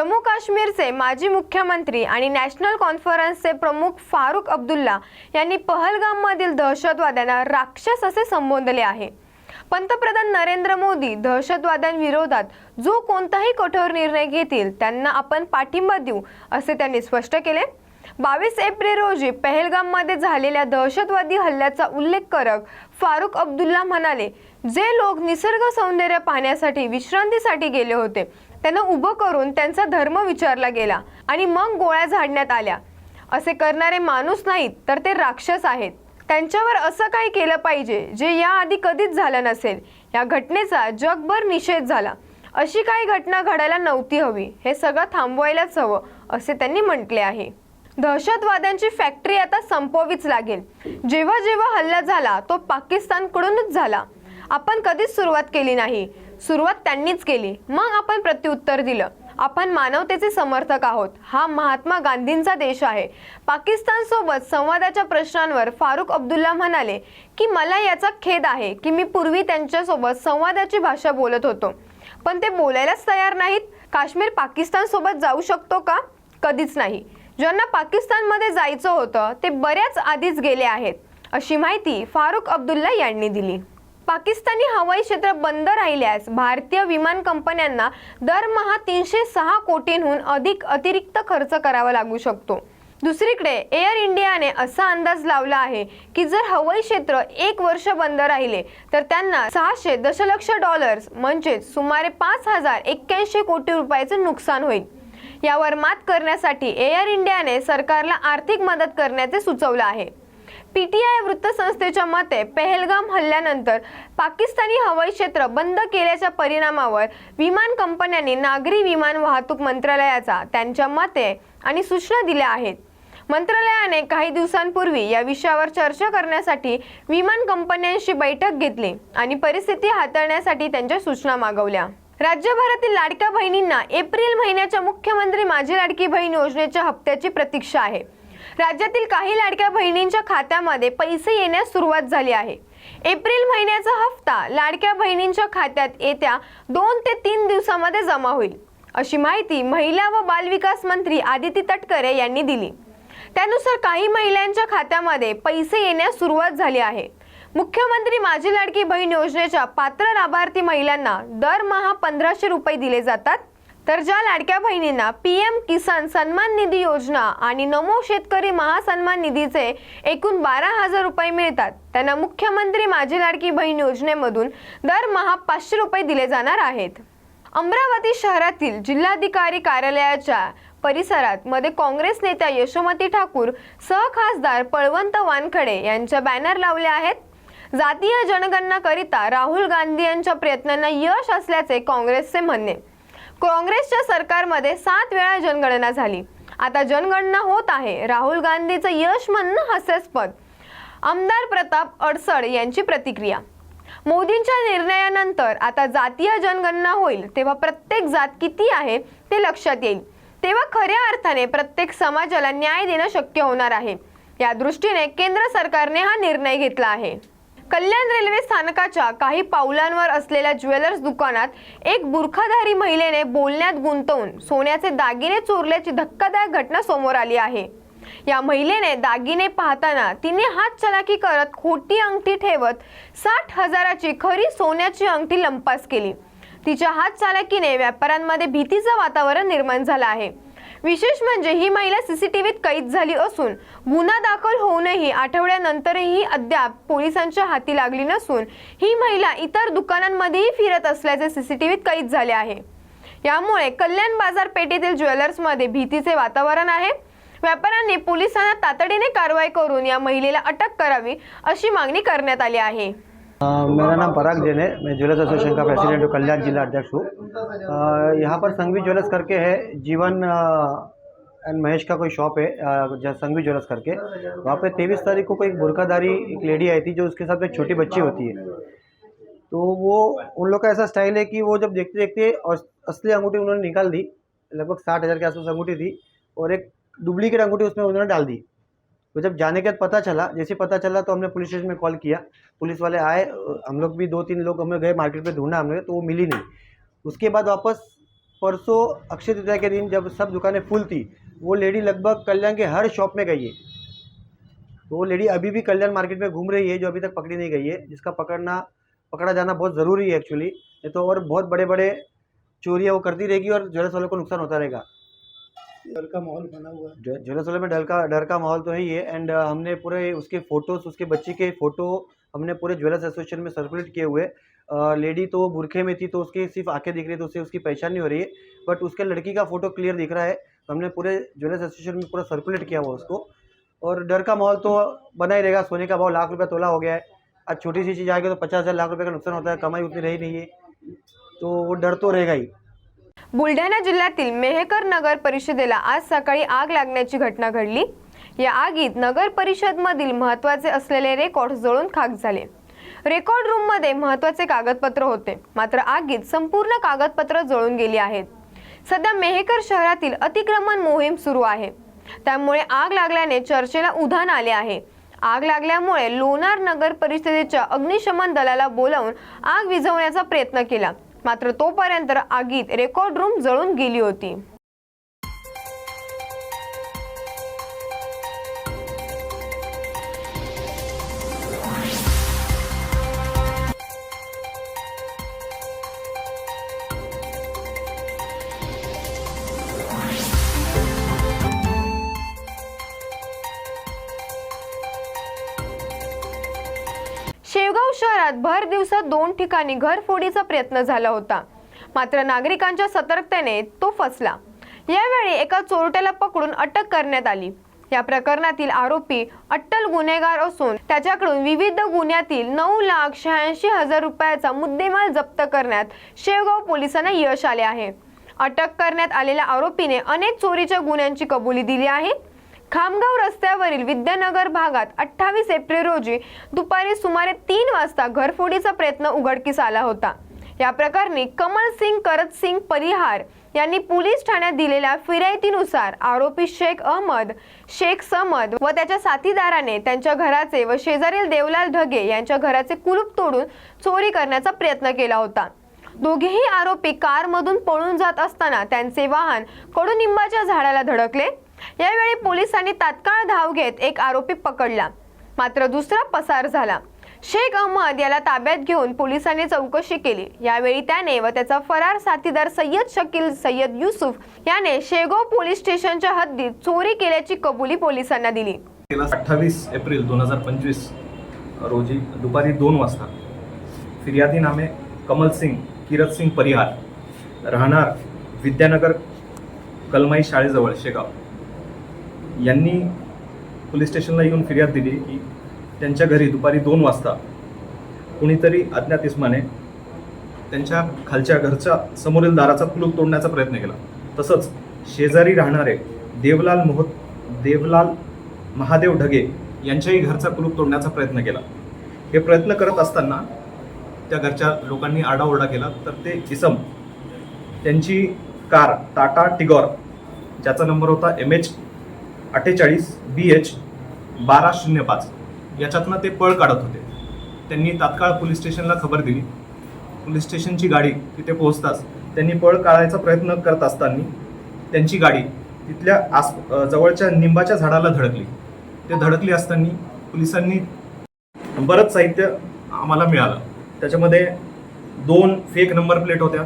जम्मू काश्मीरचे माजी मुख्यमंत्री आणि नॅशनल कॉन्फरन्सचे प्रमुख फारुख अब्दुल्ला यांनी पहलगाममधील दहशतवाद्यांना राक्षस असे संबोधले आहे. पंतप्रधान नरेंद्र मोदी दहशतवाद्यांविरोधात जो कोणताही कठोर निर्णय घेतील त्यांना आपण पाठिंबा देऊ असे त्यांनी स्पष्ट केले. बावीस एप्रिल रोजी पहलगाममध्ये झालेल्या दहशतवादी हल्ल्याचा उल्लेख करत फारुख अब्दुल्ला म्हणाले जे लोक निसर्ग सौंदर्य पाहण्यासाठी विश्रांतीसाठी गेले होते त्यांना उभं करून त्यांचा धर्म विचारला गेला आणि मग गोळ्या झाडण्यात आल्या. असे करणारे माणूस नाहीत तर ते राक्षस आहेत. त्यांच्यावर असं काही केलं पाहिजे जे याआधी कधीच झालं नसेल? या घटनेचा जगभर निषेध झाला. अशी काही घटना घडायला नव्हती हवी हे सगळं थांबवायलाच हवं असे त्यांनी म्हटले आहे. दहशतवाद्यांची फॅक्टरी आता संपवावीच लागेल. जेव्हा जेव्हा हल्ला झाला तो पाकिस्तानकडूनच झाला. आपण कधीच सुरुवात केली नाही. सुरुवात त्यांनीच केली. मग आपण प्रत्युत्तर दिलं. आपण मानवतेचे समर्थक आहोत. हा महात्मा गांधींचा देश आहे. पाकिस्तान सोबत संवादाच्या प्रश्नांवर फारुख अब्दुल्ला म्हणाले की मला याचा खेद आहे की मी पूर्वी त्यांच्यासोबत संवादाची भाषा बोलत होतो. पण ते बोलायलाच तयार नाहीत. काश्मीर पाकिस्तान सोबत जाऊ शकतो का? कधीच नाही. ज्यांना पाकिस्तानमध्ये जायचं होतं ते बऱ्याच आधीच गेले आहेत. अशी माहिती फारुख अब्दुल्ला यांनी दिली. पाकिस्तानी हवाई क्षेत्र बंद राहिल्यास भारतीय विमान कंपन्यांना दरमहा तीनशे सहा कोटींहून अधिक अतिरिक्त खर्च करावा लागू शकतो. दुसरीकडे एअर इंडियाने असा अंदाज लावला आहे की जर हवाई क्षेत्र एक वर्ष बंद राहिले तर त्यांना सहाशे दशलक्ष डॉलर्स म्हणजेच सुमारे पाच हजार एक्क्याऐंशी कोटी रुपयाचं नुकसान होईल. यावर मात करण्यासाठी एअर इंडियाने सरकारला आर्थिक मदत करण्याचे सुचवलं आहे. पीटीआय वृत्तसंस्थेच्या मते पहलगाम हल्ल्यानंतर पाकिस्तानी हवाई क्षेत्र बंद केल्याच्या परिणामावर विमान कंपन्यांनी नागरी विमान वाहतूक मंत्रालयाचा त्यांच्या मते आणि सूचना दिल्या आहेत. मंत्रालयाने काही दिवसांपूर्वी या विषयावर चर्चा करण्यासाठी विमान कंपन्यांशी बैठक घेतली आणि परिस्थिती हाताळण्यासाठी त्यांच्या सूचना मागवल्या. राज्यभरातील लाडक्या बहिणींना एप्रिल महिन्याच्या मुख्यमंत्री माझी लाडकी बहीण योजनेच्या हप्त्याची प्रतीक्षा आहे. राज्यातील काही लाडक्या बहिणींच्या खात्यामध्ये पैसे येण्यास सुरुवात झाली आहे. एप्रिल महिन्याचा हप्ता लाडक्या बहिणींच्या खात्यात येत्या दोन ते तीन दिवसामध्ये जमा होईल अशी माहिती महिला व बालविकास मंत्री आदिती तटकरे यांनी दिली. त्यानुसार काही महिलांच्या खात्यामध्ये पैसे येण्यास सुरुवात झाली आहे. मुख्यमंत्री माझी लाडकी बहीण योजनेच्या पात्र लाभार्थी महिलांना दरमहा पंधराशे रुपये दिले जातात. तर ज्या लाडक्या बहिणींना पी एम किसान सन्मान निधी योजना आणि नमो शेतकरी महासन्मान निधीचे एकूण बारा हजार रुपये मिळतात त्यांना मुख्यमंत्री माझी लाडकी बहीण योजनेमधून दरमहा पाचशे रुपये दिले जाणार आहेत. अमरावती शहरातील जिल्हाधिकारी कार्यालयाच्या परिसरात मध्ये काँग्रेस नेत्या यशोमती ठाकूर सहखासदार पळवंत वानखडे यांच्या बॅनर लावले आहेत. जातीय जनगणनाकरिता राहुल गांधी यांच्या प्रयत्नांना यश असल्याचे काँग्रेसचे म्हणणे. काँग्रेसच्या सरकारमध्ये सात वेळा जनगणना झाली. आता जनगणना होत आहे. राहुल गांधीचं यश म्हणणं हास्यास्पद. आमदार प्रताप अडसड यांची प्रतिक्रिया. मोदींच्या निर्णयानंतर आता जातीय जनगणना होईल. तेव्हा प्रत्येक जात किती आहे ते लक्षात येईल. तेव्हा खऱ्या अर्थाने प्रत्येक समाजाला न्याय देणं शक्य होणार आहे. या दृष्टीने केंद्र सरकारने हा निर्णय घेतला आहे. कल्याण रेल्वे स्थानकाच्या काही पावलांवर असलेल्या ज्वेलर्स दुकानात एक बुरखाधारी महिलेने बोलण्यात गुंतवून सोन्याचे दागिने चोरल्याची धक्कादायक घटना समोर आली आहे. या महिलेने दागिने पाहताना तिने हात चलाकी करत खोटी अंगठी ठेवत साठ हजाराची खरी सोन्याची अंगठी लंपास केली. तिच्या हात चालाकीने व्यापाऱ्यांमध्ये भीतीचं वातावरण निर्माण झालं आहे. विशेष म्हणजे ही महिला सीसीटीव्हीत कैद झाली असून गुन्हा दाखल होऊनही आठवड्यानंतरही अद्याप पोलिसांच्या हाती लागली नसून ही महिला इतर दुकानांमध्येही फिरत असल्याचे सीसीटीव्हीत कैद झाले आहे. यामुळे कल्याण बाजारपेठेतील ज्वेलर्समध्ये भीतीचे वातावरण आहे. व्यापाऱ्यांनी पोलिसांना तातडीने कारवाई करून या महिलेला अटक करावी अशी मागणी करण्यात आली आहे. मेरा नाम पराग जैन है। मैं ज्वेलर्स एसोसिएशन का प्रेसिडेंट हूँ, कल्याण जिला अध्यक्ष हूँ। यहाँ पर संघवी ज्वेलर्स करके है। जीवन एंड महेश का कोई शॉप है संघवी ज्वेलर्स करके। वहाँ पे तेईस तारीख को कोई एक बुरखाधारी एक लेडी आई थी जो उसके साथ एक छोटी बच्ची होती है। तो वो, उन लोग का ऐसा स्टाइल है कि वो जब देखते देखते असली अंगूठी उन्होंने निकाल दी, लगभग साठ हज़ार के आसपास अंगूठी थी, और एक डुप्लीकेट अंगूठी उसमें उन्होंने डाल दी। तो जब जाने के बाद पता चला, जैसे पता चला तो हमने पुलिस स्टेशन में कॉल किया। पुलिस वाले आए, हम लोग भी दो तीन लोग हमें गए, मार्केट पे ढूंढा हमने तो वो मिली नहीं। उसके बाद वापस परसों अक्षय तृतीया के दिन जब सब दुकानें फुल थी, वो लेडी लगभग कल्याण के हर शॉप में गई है। तो वो लेडी अभी भी कल्याण मार्केट में घूम रही है, जो अभी तक पकड़ी नहीं गई है, जिसका पकड़ना, पकड़ा जाना बहुत ज़रूरी है एक्चुअली नहीं तो और बहुत बड़े बड़े चोरियाँ वो करती रहेगी और ज्वेलर्स वालों को नुकसान होता रहेगा। डर का माहौल बना हुआ है। में डर का डर का माहौल तो है है एंड हमने पूरे उसके फ़ोटोज़ उसके बच्चे के फ़ोटो हमने पूरे ज्वेलर्स एसोसिएशन में सर्कुलेट किए हुए। लेडी तो बुरखे में थी तो उसकी सिर्फ़ आँखें दिख रही तो उससे उसकी पहचान नहीं हो रही है। बट उसके लड़की का फ़ोटो क्लियर दिख रहा है। तो हमने पूरे ज्वेलर्स एसोसिएशन में पूरा सर्कुलेट किया हुआ उसको। और डर का माहौल तो बना ही रहेगा। सोने का भाव लाख रुपया तोला हो गया है। आज छोटी सी चीज़ आएगी तो पचास हज़ार, लाख रुपये का नुकसान होता है, कमाई उतनी रही नहीं है। तो वो डर तो रहेगा ही। बुलढाणा जिल्ह्यातील मेहकर नगर परिषदेला आज सकाळी आग लागण्याची घटना घडली. या आगीत नगर परिषदमधील महत्त्वाचे असलेले रेकॉर्ड जळून खाक झाले. रेकॉर्ड रूममध्ये महत्त्वाचे कागदपत्र होते. मात्र आगीत संपूर्ण कागदपत्र जळून गेली आहेत. सध्या मेहकर शहरातील अतिक्रमण मोहीम सुरू आहे. त्यामुळे आग लागल्याने चर्चेला उधाण आले आहे. आग लागल्यामुळे लोणार नगर परिषदेच्या अग्निशमन दलाला बोलावून आग विझवण्याचा प्रयत्न केला. मात्र तोपर्यंत आगीत रेकॉर्ड रूम जळून गेली होती. भर दिवसात दोन ठिकाणी घरफोडीचा प्रयत्न झाला होता. मात्र नागरिकांच्या सतर्कतेने तो फसला. यावेळी एका चोरट्याला पकडून अटक करण्यात आली. या प्रकरणातील आरोपी अट्टल गुन्हेगार असून त्याच्याकडून विविध गुन्ह्यातील नऊ लाख शहाऐंशी हजार रुपयाचा मुद्देमाल जप्त करण्यात शेवगाव पोलिसांना यश आले आहे. अटक करण्यात आलेल्या आरोपीने अनेक चोरीच्या गुन्ह्यांची कबुली दिली आहे. खामगाव रस्त्यावरील विद्यानगर भागात अठ्ठावीस एप्रिल रोजी दुपारी सुमारे तीन वाजता घरफोडीचा प्रयत्न उघडकीस आला होता. या प्रकरणी कमल सिंग करत सिंग परिहार यांनी पोलीस ठाण्यात दिलेल्या फिरायतीनुसार आरोपी शेख अहमद शेख समद व त्याच्या साथीदाराने त्यांच्या घराचे व शेजारील देवलाल ढगे यांच्या घराचे कुलूप तोडून चोरी करण्याचा प्रयत्न केला होता. दोघेही आरोपी कारमधून पळून जात असताना त्यांचे वाहन कडुनिंबाच्या झाडाला धडकले. यावेळी पोलिसांनी तात्काळ धाव घेत एक आरोपी पकडला. मात्र दुसरा पसार झाला. शेख अहमद याला ताब्यात घेऊन पोलिसांनी चौकशी केली. यावेळी त्याने व त्याचा फरार साथीदार सय्यद शकील सय्यद युसुफ याने शेगाव पोलीस स्टेशनच्या हद्दीत चोरी केल्याची कबुली पोलिसांना दिली. अठ्ठावीस एप्रिल दोन हजार पंचवीस रोजी दुपारी दोन वाजता फिर्यादी नामे कमल सिंग किरत सिंग परिहार राहणार विद्यानगर कलमाई शाळेजवळ शेगाव. यांनी पोलीस स्टेशनला येऊन फिर्याद दिली की त्यांच्या घरी दुपारी दोन वाजता कुणीतरी अज्ञात इस्माने त्यांच्या खालच्या घरच्या समोरील दाराचा कुलूप तोडण्याचा प्रयत्न केला. तसंच शेजारी राहणारे देवलाल मोह देवलाल महादेव ढगे यांच्याही घरचा कुलूप तोडण्याचा प्रयत्न केला. हे प्रयत्न करत असताना त्या घरच्या लोकांनी आरडाओरडा केला. तर ते इसम त्यांची कार टाटा टिगॉर ज्याचा नंबर होता एम एच अठ्ठेचाळीस बी एच बारा शून्य पाच. याच्यातनं ते पळ काढत होते. त्यांनी तात्काळ पोलीस स्टेशनला खबर दिली. पोलीस स्टेशनची गाडी तिथे पोहोचताच त्यांनी पळ काढायचा प्रयत्न करत असताना त्यांची गाडी तिथल्या आस जवळच्या निंबाच्या झाडाला धडकली. ते धडकली असताना पोलिसांनी बरंच साहित्य आम्हाला मिळालं. त्याच्यामध्ये दोन फेक नंबर प्लेट होत्या.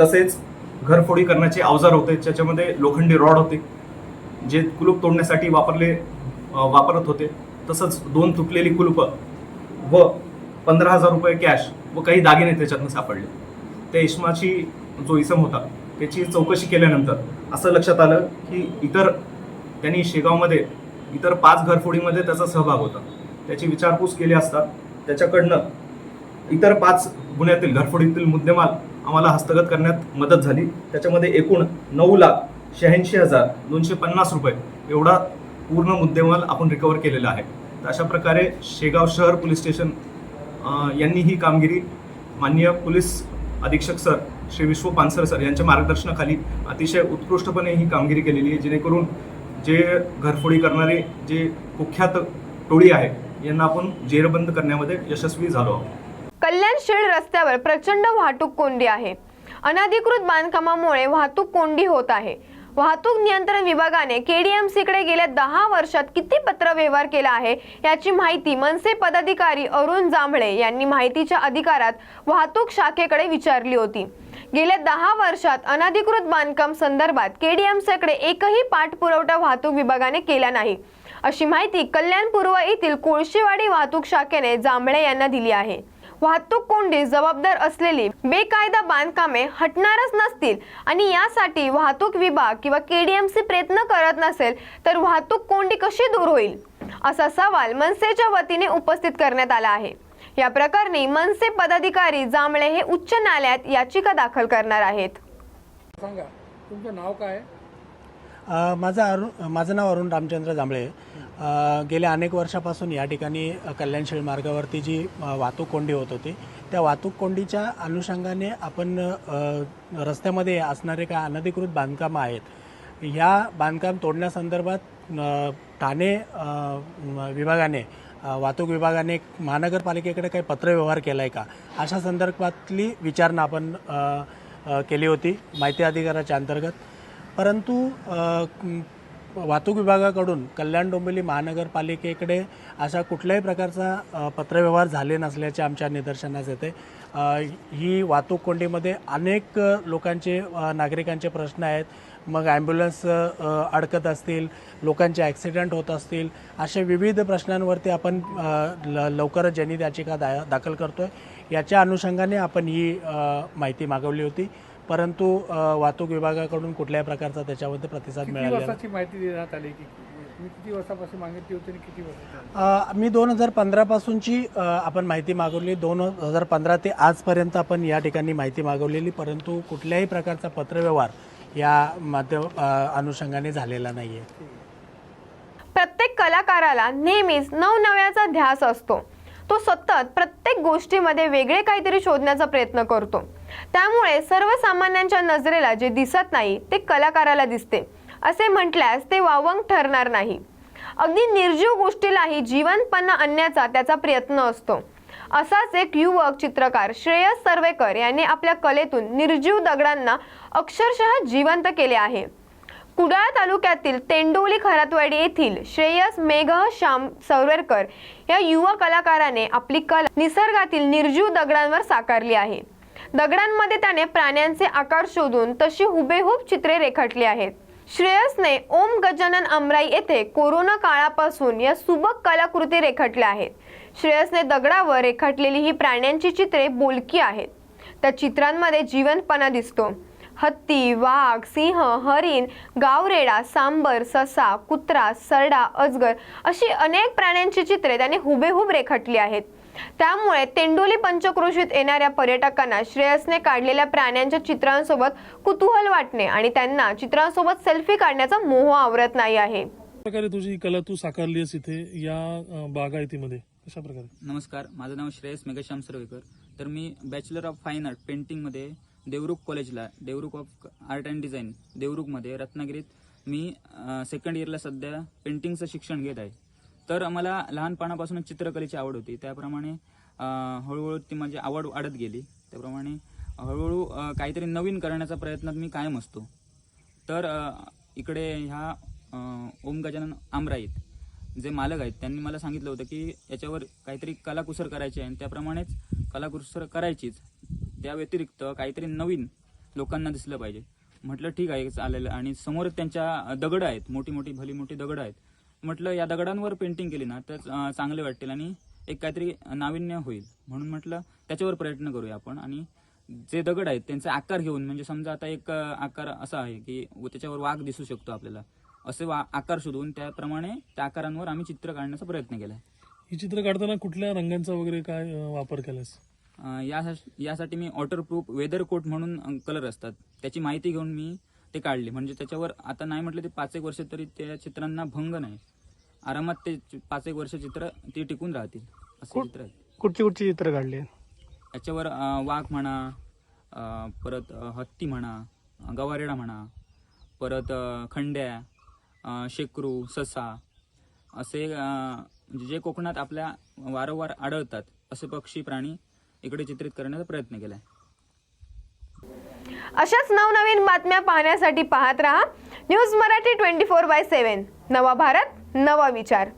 तसेच घरफोडी करण्याचे अवजार होते. ज्याच्यामध्ये लोखंडी रॉड होते. जे कुलूप तोडण्यासाठी वापरले वापरत होते. तसंच दोन तुटलेली कुलूपं व पंधरा हजार रुपये कॅश व काही दागिने त्याच्यातनं सापडले. त्या इस्माची जो इसम होता त्याची चौकशी केल्यानंतर असं लक्षात आलं की इतर त्यांनी शेगावमध्ये इतर पाच घरफोडीमध्ये त्याचा सहभाग होता. त्याची विचारपूस केली असता त्याच्याकडनं इतर पाच गुन्ह्यातील घरफोडीतील मुद्देमाल आम्हाला हस्तगत करण्यात मदत झाली. त्याच्यामध्ये एकूण नऊ लाख शहाऐंशी हजार दोनशे पन्नास रुपये एवढा पूर्ण मुद्देमाल आपण रिकवर केलेला आहे. तर अशा प्रकारे शेगाव शहर पोलीस स्टेशन यांनी ही कामगिरी माननीय पोलीस अधीक्षक सर श्री विश्व पानसर सर यांच्या मार्गदर्शनाखाली अतिशय उत्कृष्टपणे ही कामगिरी केलेली आहे. जेणेकरून जे घरफोडी करणारे जे कुख्यात टोळी आहे यांना आपण जेरबंद करण्यामध्ये यशस्वी झालो आहोत. कल्याण शेड रस्त्यावर प्रचंड वाहतूक कोंडी आहे. अनधिकृत बांधकामामुळे वाहतूक कोंडी होत आहे. वाहतूक नियंत्रण विभागाने केडीएमसीकडे गेल्या दहा वर्षात किती पत्रव्यवहार केला आहे याची माहिती मनसे पदाधिकारी अरुण जांभळे यांनी माहितीच्या अधिकारात वाहतूक शाखेकडे विचारली होती. गेल्या दहा वर्षात अनधिकृत बांधकाम संदर्भात केडीएमसीकडे एकही पाठपुरवठा वाहतूक विभागाने केला नाही. अशी माहिती कल्याण पूर्व येथील कोळशीवाडी वाहतूक शाखेने जांभळे यांना दिली आहे. वाहतूक कोंडी जबाबदार असलेली बेकायदा बांधकामे हटणारच नसतील आणि यासाठी वाहतूक विभाग किंवा केडीएमसी प्रयत्न करत नसेल तर वाहतूक कोंडी कशी दूर होईल? असा सवाल मनसेच्या वतीने उपस्थित करण्यात आला आहे. या प्रकरणी मनसे पदाधिकारी जांभळे हे उच्च न्यायालयात याचिका दाखल करणार आहेत. सांगा तुमचं नाव काय? आहे? माझं अरुण माझं नाव अरुण रामचंद्र जांभळे. गेल्या अनेक वर्षापासून या ठिकाणी कल्याणशील मार्गावरती जी वाहतूक कोंडी होत होती त्या वाहतूक कोंडीच्या अनुषंगाने आपण रस्त्यामध्ये असणारे काय अनधिकृत बांधकामं आहेत. ह्या बांधकाम तोडण्यासंदर्भात ठाणे विभागाने वाहतूक विभागाने महानगरपालिकेकडे काही पत्रव्यवहार केला आहे का? अशा संदर्भातली विचारणा आपण केली होती माहिती अधिकाराच्या अंतर्गत. परंतु वाहतूक विभागाकडून कल्याण डोंबिवली महानगरपालिकेकडे अशा कुठल्याही प्रकारचा पत्रव्यवहार झाले नसल्याचे आमच्या निदर्शनास येते. ही वाहतूक कोंडीमध्ये अनेक लोकांचे नागरिकांचे प्रश्न आहेत. मग ॲम्ब्युलन्स अडकत असतील लोकांचे ॲक्सिडेंट होत असतील अशा विविध प्रश्नांवरती आपण ल लवकरच जनित याचिका दा दाखल करतो आहे याच्या अनुषंगाने आपण ही माहिती मागवली होती. परंतु वाहतूक विभागाकडून कुठल्याही प्रकारचा त्याच्यामध्ये प्रतिसाद. वर्षाची माहिती देण्यात आली की किती वर्षापासून मागितली होती आणि किती वर्ष मी दोन हजार पंधरापासूनची अ, आपण माहिती मागवली. दोन हजार पंधरा ते आजपर्यंत आपण या ठिकाणी माहिती मागवलेली परंतु कुठल्याही प्रकारचा पत्रव्यवहार या माध्यम अनुषंगाने झालेला नाही आहे प्रत्येक कलाकाराला नेहमीच नवनव्याचा ध्यास असतो. तो सतत प्रत्येक गोष्टीमध्ये वेगळे काहीतरी शोधण्याचा प्रयत्न करतो. त्यामुळे सर्वसामान्यांच्या नजरेला जे दिसत नाही ते कलाकाराला दिसते. असे म्हटल्यास ते वावंग ठरणार नाही. अगदी निर्जीव गोष्टीलाही जिवंतपणा आणण्याचा त्याचा प्रयत्न असतो. असाच एक युवक चित्रकार श्रेयस सर्वेकर यांनी आपल्या कलेतून निर्जीव दगडांना अक्षरशः जिवंत केले आहे. कुडाळ तालुक्यातील तेंडोली खरातवाडी येथील श्रेयस मेघ श्याम सौरकर या युवा कलाकाराने आपली कला निसर्गातील निर्जीव दगडांवर साकारली आहे. दगडांमध्ये त्याने प्राण्यांचे आकार शोधून तशी हुबेहूब चित्रे रेखाटली आहेत. श्रेयसने ओम गजानन अमराई येथे कोरोना काळापासून या सुबक कलाकृती रेखाटल्या आहेत. श्रेयसने दगडावर रेखाटलेली ही प्राण्यांची चित्रे बोलकी आहेत. त्या चित्रांमध्ये जिवंतपणा दिसतो. हत्ती वाघ सिंह हरिण गावरेडा सांबर ससा कुत्रा सरडा अजगर अशी अनेक प्राण्यांची चित्रे त्याने हुबेहूब रेखाटली आहेत. त्यामुळे तेंडोली पंचक्रोशीत येणाऱ्या पर्यटकांना श्रेयसने काढलेल्या प्राण्यांच्या चित्रांसोबत कुतूहल वाटणे आणि त्यांना चित्रांसोबत सेल्फी काढण्याचा मोह आवरत नाही आहे. प्रकारे तुझी कला तू साकारली आहेस इथे या बागायतीमध्ये? कशा प्रकारे? नमस्कार माझं नाव श्रेयस मेघश्याम सरवेकर तर मी बॅचलर ऑफ फाईन आर्ट पेंटिंगमध्ये देवरुख कॉलेजला Devrukh of art and design देवरुखमध्ये रत्नागिरीत मी सेकंड इयरला सध्या पेंटिंगचं शिक्षण घेत आहे. तर मला लहानपणापासूनच चित्रकलेची आवड होती. त्याप्रमाणे हळूहळू ती माझी आवड वाढत गेली. त्याप्रमाणे हळूहळू काहीतरी नवीन करण्याचा प्रयत्नात मी कायम असतो. तर इकडे ह्या ओम गजानन आमराईत जे मालक आहेत त्यांनी मला सांगितलं होतं की याच्यावर काहीतरी कलाकुसर करायची आहे आणि त्याप्रमाणेच कलाकुसर करायचीच. त्या व्यतिरिक्त काहीतरी नवीन लोकांना दिसलं पाहिजे. म्हटलं ठीक आहे चालेल. आणि समोर त्यांच्या दगड आहेत मोठी मोठी भली मोठी दगड आहेत. म्हटलं या दगडांवर पेंटिंग केली ना तर चांगले वाटतील आणि एक काहीतरी नाविन्य होईल. म्हणून म्हटलं त्याच्यावर प्रयत्न करूया आपण. आणि जे दगड आहेत त्यांचा आकार घेऊन म्हणजे समजा आता एक आकार असा आहे की त्याच्यावर वाघ दिसू शकतो आपल्याला असे वा आकार शोधून त्याप्रमाणे त्या आकारांवर आम्ही चित्र काढण्याचा प्रयत्न केला. ही चित्र काढताना कुठल्या रंगांचा वगैरे काय वापर केलास? या यासाठी मी वॉटरप्रूफ वेदर कोट म्हणून कलर असतात. त्याची माहिती घेऊन मी ते काढले. म्हणजे त्याच्यावर आता नाही म्हटलं ते पाच एक वर्ष तरी त्या चित्रांना भंग नाही. आरामात ते पाच एक वर्ष चित्र ती टिकून राहतील. असे चित्र आहेत. कुठची कुठची चित्र काढली? याच्यावर वाघ म्हणा परत हत्ती म्हणा गवारेडा म्हणा परत खंड्या शेकरू ससा असे म्हणजे जे कोकणात आपल्या वारंवार आढळतात असे पक्षी प्राणी इकडे चित्रित करण्याचा प्रयत्न केला आहे अशाच नवनवीन बातम्या पाहण्यासाठी पाहत रहा. News Marathi twenty four by seven नवा भारत नवा विचार.